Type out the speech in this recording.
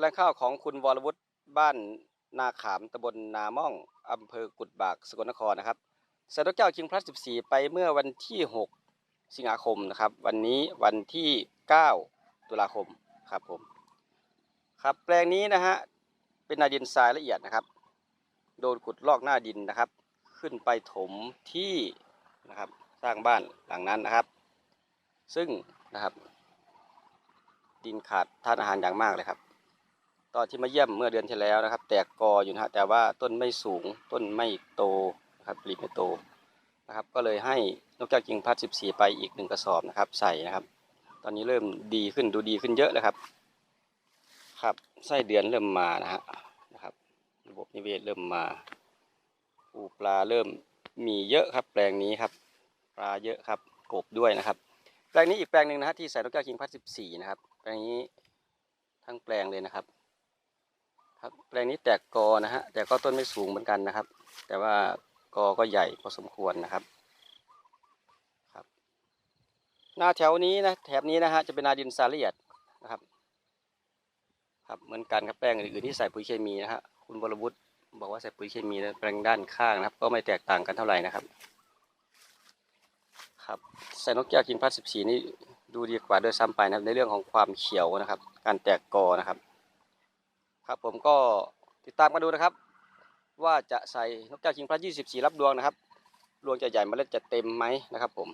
แปลงข้าวของคุณวรวุฒิบ้านนาขามตำบลนาม่องอำเภอกุดบากสกลนครนะครับใส่รถเจ้าคิงพลัส14 ไปเมื่อวันที่ 6 สิงหาคมนะครับ วันนี้วันที่ 9 ตุลาคมครับผมครับแปลงนี้นะฮะเป็นนาดินทรายละเอียดนะครับ โดนขุดลอกหน้าดินนะครับ ขึ้นไปถมที่นะครับสร้างบ้านหลังนั้นนะครับ ซึ่งนะครับ ดินขาดธาตุอาหารอย่างมากเลยครับ ตอนที่มาเยี่ยมเมื่อเดือนที่แล้วนะครับ แตกกออยู่นะฮะแต่ว่าต้นไม่สูงต้นไม่โตนะครับปลีไม่โตนะครับ ก็เลยให้นกแก้วกิ่งพัด14 ไปอีกหนึ่งกระสอบนะครับ ใส่นะครับ ตอนนี้เริ่มดีขึ้นดูดีขึ้นเยอะเลยครับ ครับไส้เดือนเริ่มมานะฮะนะครับ ระบบนิเวศเริ่มมาปูปลาเริ่มมีเยอะครับ แปลงนี้ครับ ปลาเยอะครับกบด้วยนะครับ แปลงนี้อีกแปลงหนึ่งนะฮะที่ใส่นกแก้วคิงพัด14 นะครับแปลงนี้ทั้งแปลงเลยนะครับ ครับแปลงนี้แตกกอนะฮะแต่ก็ต้นไม่สูงเหมือนกันนะครับ แต่ว่ากอก็ใหญ่พอสมควรนะครับครับ หน้าแถวนี้นะแถบนี้นะฮะจะเป็นนาดินทรายละเอียดนะครับ ครับเหมือนกันครับแปลงอื่นๆที่ใส่ปุ๋ยเคมีนะฮะคุณบรวุฒิบอกว่าใส่ปุ๋ยเคมีแล้วแปลงด้านข้างนะครับ ก็ไม่แตกต่างกันเท่าไหร่นะครับ ครับใส่นกแก้วกินพัดสิบสีนี่ดูดีกว่าด้วยซ้ำไปนะครับในเรื่องของความเขียวนะครับ การแตกกอนะครับ ครับผมก็ติดตามกันดูนะครับ ว่าจะใส่นกแก้วชิงพลัส24 รับดวงนะครับ ดวงจะใหญ่เมล็ดจะเต็มไหมนะครับผม